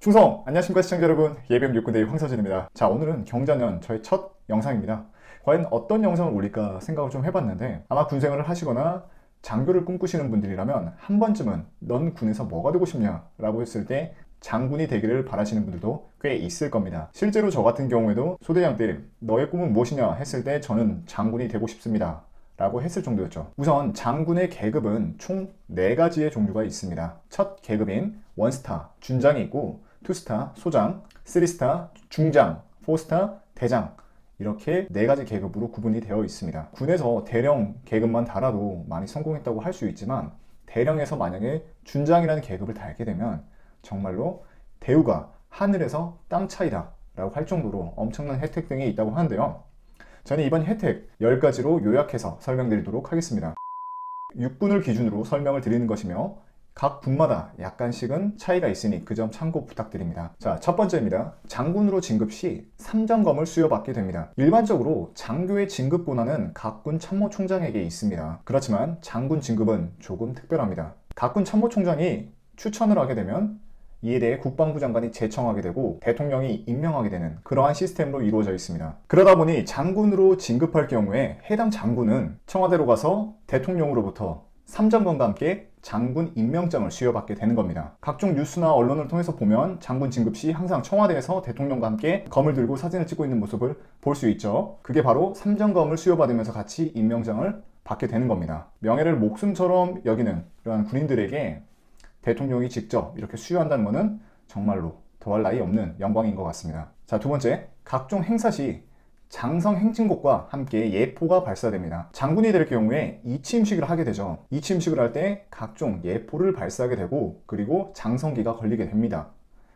충성! 안녕하십니까 시청자 여러분 예비역 육군대의 황서진입니다 자 오늘은 경자년 저의 첫 영상입니다 과연 어떤 영상을 올릴까 생각을 좀 해봤는데 아마 군생활을 하시거나 장교를 꿈꾸시는 분들이라면 한 번쯤은 넌 군에서 뭐가 되고 싶냐 라고 했을 때 장군이 되기를 바라시는 분들도 꽤 있을 겁니다 실제로 저 같은 경우에도 소대장 때 너의 꿈은 무엇이냐 했을 때 저는 장군이 되고 싶습니다 라고 했을 정도였죠. 우선 장군의 계급은 총 4가지의 종류가 있습니다. 첫 계급인 원스타, 준장이 있고 투스타, 소장, 쓰리스타, 중장, 포스타, 대장 이렇게 네 가지 계급으로 구분이 되어 있습니다. 군에서 대령 계급만 달아도 많이 성공했다고 할 수 있지만 대령에서 만약에 준장이라는 계급을 달게 되면 정말로 대우가 하늘에서 땅 차이다 라고 할 정도로 엄청난 혜택 등이 있다고 하는데요. 저는 이번 혜택 10가지로 요약해서 설명드리도록 하겠습니다. 육군을 기준으로 설명을 드리는 것이며 각 군마다 약간씩은 차이가 있으니 그 점 참고 부탁드립니다. 자, 첫 번째입니다. 장군으로 진급 시 3점검을 수여받게 됩니다. 일반적으로 장교의 진급본화는 각군 참모총장에게 있습니다. 그렇지만 장군 진급은 조금 특별합니다. 각 군 참모총장이 추천을 하게 되면 이에 대해 국방부 장관이 제청하게 되고 대통령이 임명하게 되는 그러한 시스템으로 이루어져 있습니다. 그러다 보니 장군으로 진급할 경우에 해당 장군은 청와대로 가서 대통령으로부터 3점검과 함께 장군 임명장을 수여받게 되는 겁니다. 각종 뉴스나 언론을 통해서 보면 장군 진급 시 항상 청와대에서 대통령과 함께 검을 들고 사진을 찍고 있는 모습을 볼 수 있죠. 그게 바로 3점검을 수여받으면서 같이 임명장을 받게 되는 겁니다. 명예를 목숨처럼 여기는 그러한 군인들에게 대통령이 직접 이렇게 수여한다는 것은 정말로 더할 나위 없는 영광인 것 같습니다. 자, 두 번째, 각종 행사 시 장성 행진곡과 함께 예포가 발사됩니다. 장군이 될 경우에 이치임식을 하게 되죠. 이치임식을 할 때 각종 예포를 발사하게 되고 그리고 장성기가 걸리게 됩니다.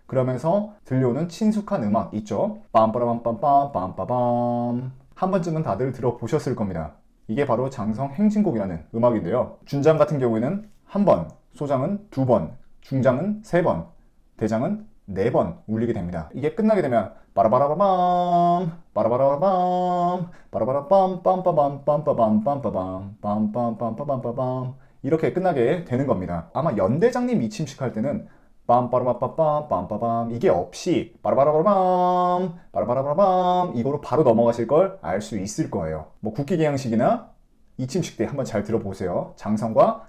그러면서 들려오는 친숙한 음악 있죠? 빰빠라빰빰빰 빰빠밤 한 번쯤은 다들 들어보셨을 겁니다. 이게 바로 장성 행진곡이라는 음악인데요. 준장 같은 경우에는 한 번, 소장은 두 번, 중장은 세 번, 대장은 네 번 울리게 됩니다. 이게 끝나게 되면 빠라바라밤 빠라바라밤 빠라바라밤 빰빠밤 빰빠밤 빰빠밤 빰빰빰빰빰빰 이렇게 끝나게 되는 겁니다. 아마 연대장님 이침식 할 때는 빰빠라바빰빰 빰빠밤 이게 없이 빠라바라밤 빠라바라밤 이거로 바로 넘어가실 걸 알 수 있을 거예요. 뭐 국기개양식이나 이침식 때 한번 잘 들어보세요. 장성과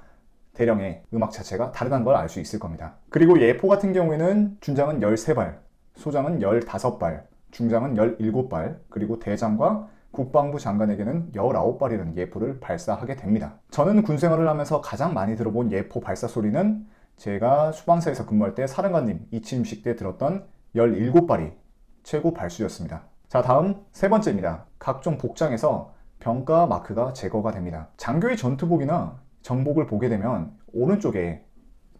대령의 음악 자체가 다르다는 걸 알 수 있을 겁니다. 그리고 예포 같은 경우에는 준장은 13발, 소장은 15발, 중장은 17발, 그리고 대장과 국방부 장관에게는 19발이라는 예포를 발사하게 됩니다. 저는 군 생활을 하면서 가장 많이 들어본 예포 발사 소리는 제가 수방사에서 근무할 때 사령관님 이침식 때 들었던 17발이 최고 발수였습니다. 자, 다음 세 번째입니다. 각종 복장에서 병가 마크가 제거가 됩니다. 장교의 전투복이나 정복을 보게 되면 오른쪽에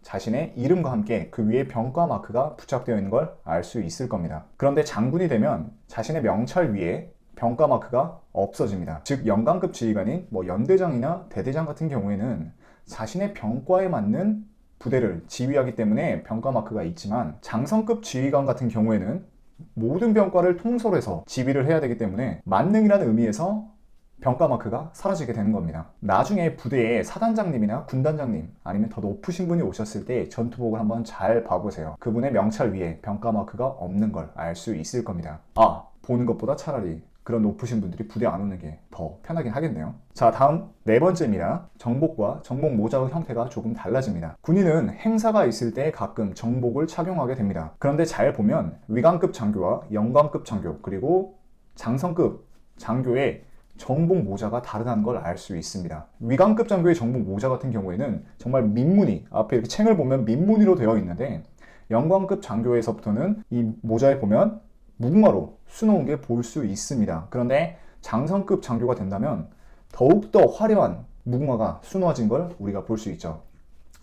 자신의 이름과 함께 그 위에 병가 마크가 부착되어 있는 걸 알 수 있을 겁니다. 그런데 장군이 되면 자신의 명찰 위에 병가 마크가 없어집니다. 즉 영관급 지휘관인 뭐 연대장이나 대대장 같은 경우에는 자신의 병과에 맞는 부대를 지휘하기 때문에 병가 마크가 있지만 장성급 지휘관 같은 경우에는 모든 병과를 통솔해서 지휘를 해야 되기 때문에 만능이라는 의미에서 병가 마크가 사라지게 되는 겁니다. 나중에 부대에 사단장님이나 군단장님 아니면 더 높으신 분이 오셨을 때 전투복을 한번 잘 봐보세요. 그분의 명찰 위에 병가 마크가 없는 걸 알 수 있을 겁니다. 아, 보는 것보다 차라리 그런 높으신 분들이 부대 안 오는 게 더 편하긴 하겠네요. 자, 다음 네 번째입니다. 정복과 정복 모자의 형태가 조금 달라집니다. 군인은 행사가 있을 때 가끔 정복을 착용하게 됩니다. 그런데 잘 보면 위관급 장교와 영관급 장교 그리고 장성급 장교의 정복 모자가 다르다는 걸 알 수 있습니다. 위관급 장교의 정복 모자 같은 경우에는 정말 민무늬, 앞에 이렇게 챙을 보면 민무늬로 되어 있는데 영관급 장교에서부터는 이 모자에 보면 무궁화로 수놓은 게 볼 수 있습니다. 그런데 장성급 장교가 된다면 더욱더 화려한 무궁화가 수놓아진 걸 우리가 볼 수 있죠.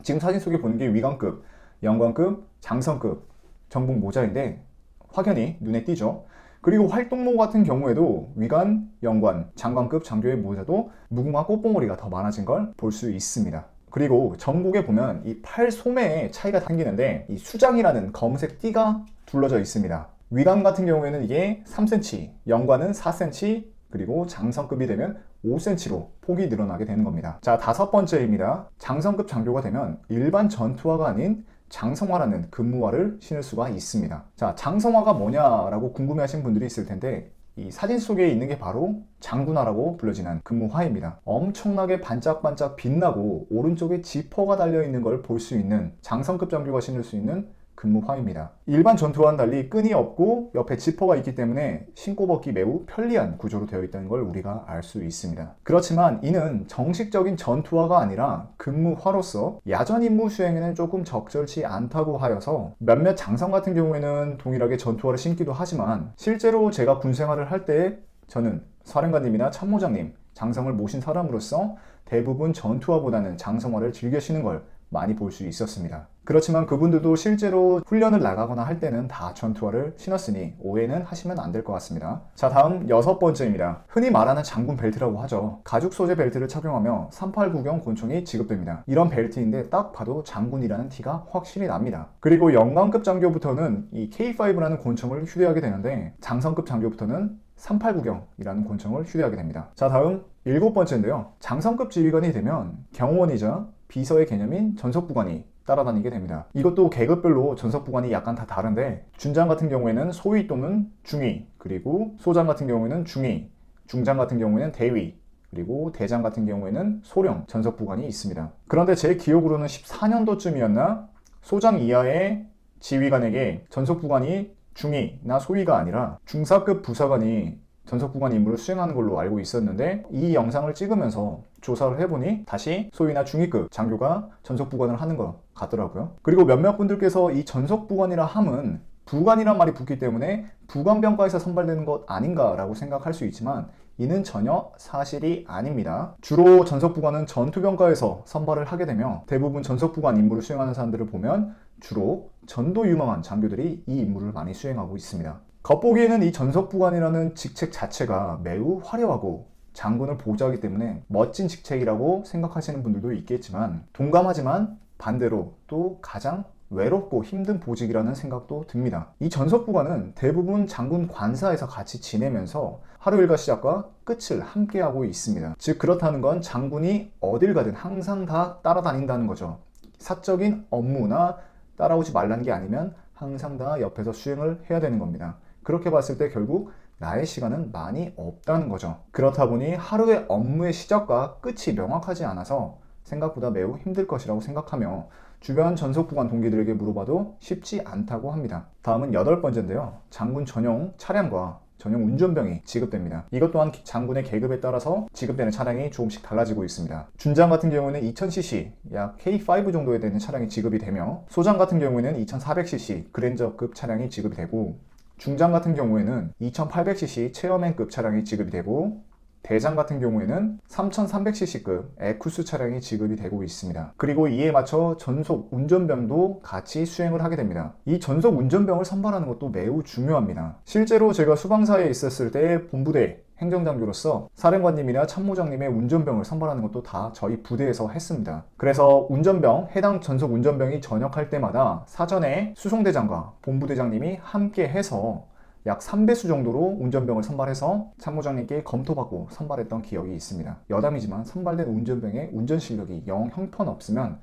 지금 사진 속에 보는 게 위관급, 영관급, 장성급 정복 모자인데 확연히 눈에 띄죠. 그리고 활동모 같은 경우에도 위관, 영관, 장관급 장교의 모자도 무궁화 꽃봉오리가 더 많아진 걸 볼 수 있습니다. 그리고 전국에 보면 이 팔 소매에 차이가 생기는데 이 수장이라는 검은색 띠가 둘러져 있습니다. 위관 같은 경우에는 이게 3cm, 영관은 4cm, 그리고 장성급이 되면 5cm로 폭이 늘어나게 되는 겁니다. 자, 다섯 번째입니다. 장성급 장교가 되면 일반 전투화가 아닌 장성화라는 근무화를 신을 수가 있습니다. 자, 장성화가 뭐냐라고 궁금해하신 분들이 있을 텐데 이 사진 속에 있는 게 바로 장군화라고 불려지는 근무화입니다. 엄청나게 반짝반짝 빛나고 오른쪽에 지퍼가 달려 있는 걸 볼 수 있는 장성급 장교가 신을 수 있는 근무화입니다. 일반 전투와는 달리 끈이 없고 옆에 지퍼가 있기 때문에 신고 벗기 매우 편리한 구조로 되어 있다는 걸 우리가 알 수 있습니다. 그렇지만 이는 정식적인 전투화가 아니라 근무화로서 야전 임무 수행에는 조금 적절치 않다고 하여서 몇몇 장성 같은 경우에는 동일하게 전투화를 신기도 하지만 실제로 제가 군 생활을 할 때 저는 사령관님이나 참모장님, 장성을 모신 사람으로서 대부분 전투화보다는 장성화를 즐겨 신는 걸 많이 볼 수 있었습니다. 그렇지만 그분들도 실제로 훈련을 나가거나 할 때는 다 전투화를 신었으니 오해는 하시면 안 될 것 같습니다. 자, 다음 여섯 번째입니다. 흔히 말하는 장군 벨트라고 하죠. 가죽 소재 벨트를 착용하며 389경 권총이 지급됩니다. 이런 벨트인데 딱 봐도 장군이라는 티가 확실히 납니다. 그리고 영광급 장교부터는 이 K5라는 권총을 휴대하게 되는데 장성급 장교부터는 389경이라는 권총을 휴대하게 됩니다. 자, 다음 일곱 번째인데요. 장성급 지휘관이 되면 경호원이자 비서의 개념인 전속부관이 따라다니게 됩니다. 이것도 계급별로 전속부관이 약간 다 다른데 준장 같은 경우에는 소위 또는 중위 그리고 소장 같은 경우에는 중위 중장 같은 경우에는 대위 그리고 대장 같은 경우에는 소령 전속부관이 있습니다. 그런데 제 기억으로는 14년도쯤이었나 소장 이하의 지휘관에게 전속 부관이 중위나 소위가 아니라 중사급 부사관이 전속부관 임무를 수행하는 걸로 알고 있었는데 이 영상을 찍으면서 조사를 해보니 다시 소위나 중위급 장교가 전속 부관을 하는 것 같더라고요. 그리고 몇몇 분들께서 이 전속 부관이라 함은 부관이란 말이 붙기 때문에 부관병과에서 선발되는 것 아닌가라고 생각할 수 있지만 이는 전혀 사실이 아닙니다. 주로 전속부관은 전투병과에서 선발을 하게 되며 대부분 전속부관 임무를 수행하는 사람들을 보면 주로 전도 유망한 장교들이 이 임무를 많이 수행하고 있습니다. 겉보기에는 이 전속부관이라는 직책 자체가 매우 화려하고 장군을 보좌하기 때문에 멋진 직책이라고 생각하시는 분들도 있겠지만 동감하지만 반대로 또 가장 외롭고 힘든 보직이라는 생각도 듭니다. 이 전속부관은 대부분 장군 관사에서 같이 지내면서 하루 일과 시작과 끝을 함께하고 있습니다. 즉 그렇다는 건 장군이 어딜 가든 항상 다 따라다닌다는 거죠. 사적인 업무나 따라오지 말라는 게 아니면 항상 다 옆에서 수행을 해야 되는 겁니다. 그렇게 봤을 때 결국 나의 시간은 많이 없다는 거죠. 그렇다 보니 하루의 업무의 시작과 끝이 명확하지 않아서 생각보다 매우 힘들 것이라고 생각하며 주변 전속부관 동기들에게 물어봐도 쉽지 않다고 합니다. 다음은 여덟 번째인데요. 장군 전용 차량과 전용 운전병이 지급됩니다. 이것 또한 장군의 계급에 따라서 지급되는 차량이 조금씩 달라지고 있습니다. 준장 같은 경우에는 2000cc, 약 K5 정도에 되는 차량이 지급이 되며 소장 같은 경우에는 2400cc 그랜저급 차량이 지급이 되고 중장 같은 경우에는 2800cc 체어맨급 차량이 지급이 되고 대장 같은 경우에는 3300cc급 에쿠스 차량이 지급이 되고 있습니다. 그리고 이에 맞춰 전속 운전병도 같이 수행을 하게 됩니다. 이 전속 운전병을 선발하는 것도 매우 중요합니다. 실제로 제가 수방사에 있었을 때 본부대 행정장교로서 사령관님이나 참모장님의 운전병을 선발하는 것도 다 저희 부대에서 했습니다. 그래서 운전병, 해당 전속 운전병이 전역할 때마다 사전에 수송대장과 본부대장님이 함께 해서 약 3배수 정도로 운전병을 선발해서 참모장님께 검토받고 선발했던 기억이 있습니다. 여담이지만 선발된 운전병의 운전 실력이 영 형편없으면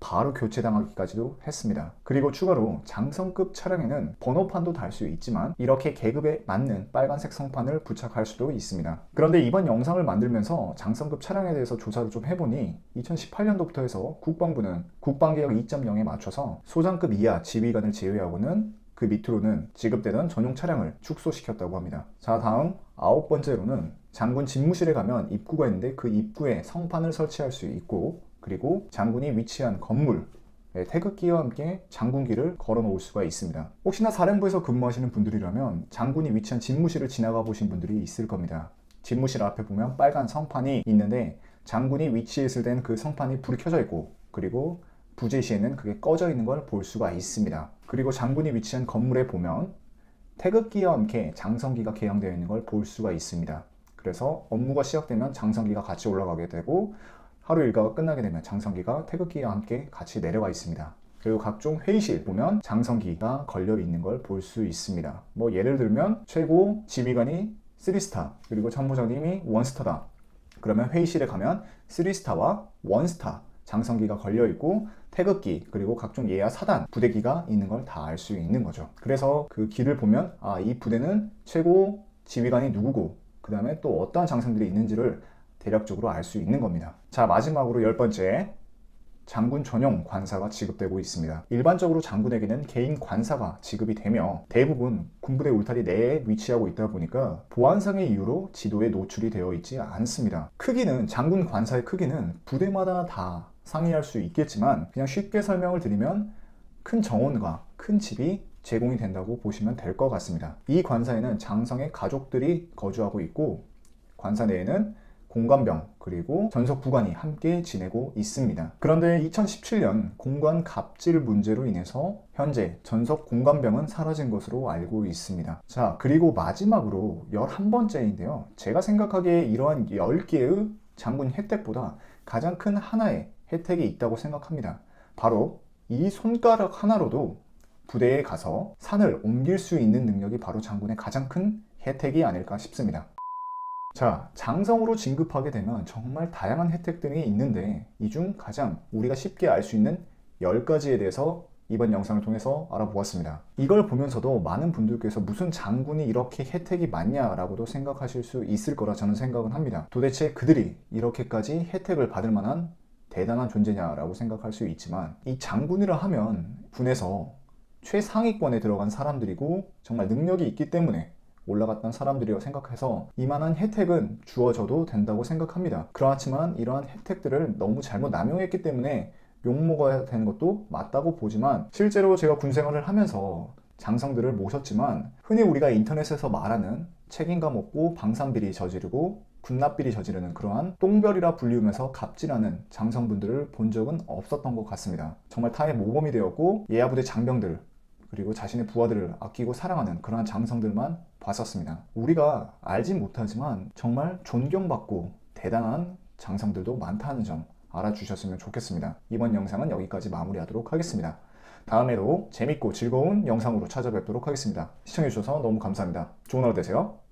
바로 교체당하기까지도 했습니다. 그리고 추가로 장성급 차량에는 번호판도 달 수 있지만 이렇게 계급에 맞는 빨간색 성판을 부착할 수도 있습니다. 그런데 이번 영상을 만들면서 장성급 차량에 대해서 조사를 좀 해보니 2018년도부터 해서 국방부는 국방개혁 2.0에 맞춰서 소장급 이하 지휘관을 제외하고는 그 밑으로는 지급되던 전용 차량을 축소시켰다고 합니다. 자, 다음 아홉 번째로는 장군 집무실에 가면 입구가 있는데 그 입구에 성판을 설치할 수 있고 그리고 장군이 위치한 건물 태극기와 함께 장군기를 걸어 놓을 수가 있습니다. 혹시나 사령부에서 근무하시는 분들이라면 장군이 위치한 집무실을 지나가 보신 분들이 있을 겁니다. 집무실 앞에 보면 빨간 성판이 있는데 장군이 위치했을 땐 그 성판이 불이 켜져 있고 그리고 부재 시에는 그게 꺼져 있는 걸 볼 수가 있습니다. 그리고 장군이 위치한 건물에 보면 태극기와 함께 장성기가 개양되어 있는 걸 볼 수가 있습니다. 그래서 업무가 시작되면 장성기가 같이 올라가게 되고 하루 일과가 끝나게 되면 장성기가 태극기와 함께 같이 내려가 있습니다. 그리고 각종 회의실 보면 장성기가 걸려 있는 걸 볼 수 있습니다. 뭐 예를 들면 최고 지휘관이 3스타 그리고 참모장님이 1스타다. 그러면 회의실에 가면 3스타와 1스타 장성기가 걸려 있고 태극기 그리고 각종 예하 사단 부대기가 있는 걸 다 알 수 있는 거죠. 그래서 그 기를 보면 아 이 부대는 최고 지휘관이 누구고 그 다음에 또 어떠한 장성들이 있는지를 대략적으로 알 수 있는 겁니다. 자 마지막으로 열 번째 장군 전용 관사가 지급되고 있습니다. 일반적으로 장군에게는 개인 관사가 지급이 되며 대부분 군부대 울타리 내에 위치하고 있다 보니까 보안상의 이유로 지도에 노출이 되어 있지 않습니다. 크기는 장군 관사의 크기는 부대마다 다 상이할 수 있겠지만 그냥 쉽게 설명을 드리면 큰 정원과 큰 집이 제공이 된다고 보시면 될 것 같습니다. 이 관사에는 장성의 가족들이 거주하고 있고 관사 내에는 공관병 그리고 전속 부관이 함께 지내고 있습니다. 그런데 2017년 공관 갑질 문제로 인해서 현재 전속 공관병은 사라진 것으로 알고 있습니다. 자, 그리고 마지막으로 11번째인데요. 제가 생각하기에 이러한 10개의 장군 혜택보다 가장 큰 하나의 혜택이 있다고 생각합니다. 바로 이 손가락 하나로도 부대에 가서 산을 옮길 수 있는 능력이 바로 장군의 가장 큰 혜택이 아닐까 싶습니다. 자, 장성으로 진급하게 되면 정말 다양한 혜택들이 있는데 이 중 가장 우리가 쉽게 알 수 있는 10가지에 대해서 이번 영상을 통해서 알아보았습니다. 이걸 보면서도 많은 분들께서 무슨 장군이 이렇게 혜택이 많냐라고도 생각하실 수 있을 거라 저는 생각은 합니다. 도대체 그들이 이렇게까지 혜택을 받을 만한 대단한 존재냐라고 생각할 수 있지만 이 장군이라 하면 군에서 최상위권에 들어간 사람들이고 정말 능력이 있기 때문에 올라갔던 사람들이라고 생각해서 이만한 혜택은 주어져도 된다고 생각합니다. 그렇지만 이러한 혜택들을 너무 잘못 남용했기 때문에 욕먹어야 되는 것도 맞다고 보지만 실제로 제가 군 생활을 하면서 장성들을 모셨지만 흔히 우리가 인터넷에서 말하는 책임감 없고 방산비리 저지르고 군납비리 저지르는 그러한 똥별이라 불리우면서 갑질하는 장성분들을 본 적은 없었던 것 같습니다. 정말 타의 모범이 되었고 예하부대 장병들 그리고 자신의 부하들을 아끼고 사랑하는 그러한 장성들만 봤었습니다. 우리가 알진 못하지만 정말 존경받고 대단한 장성들도 많다는 점 알아주셨으면 좋겠습니다. 이번 영상은 여기까지 마무리하도록 하겠습니다. 다음에도 재밌고 즐거운 영상으로 찾아뵙도록 하겠습니다. 시청해주셔서 너무 감사합니다. 좋은 하루 되세요.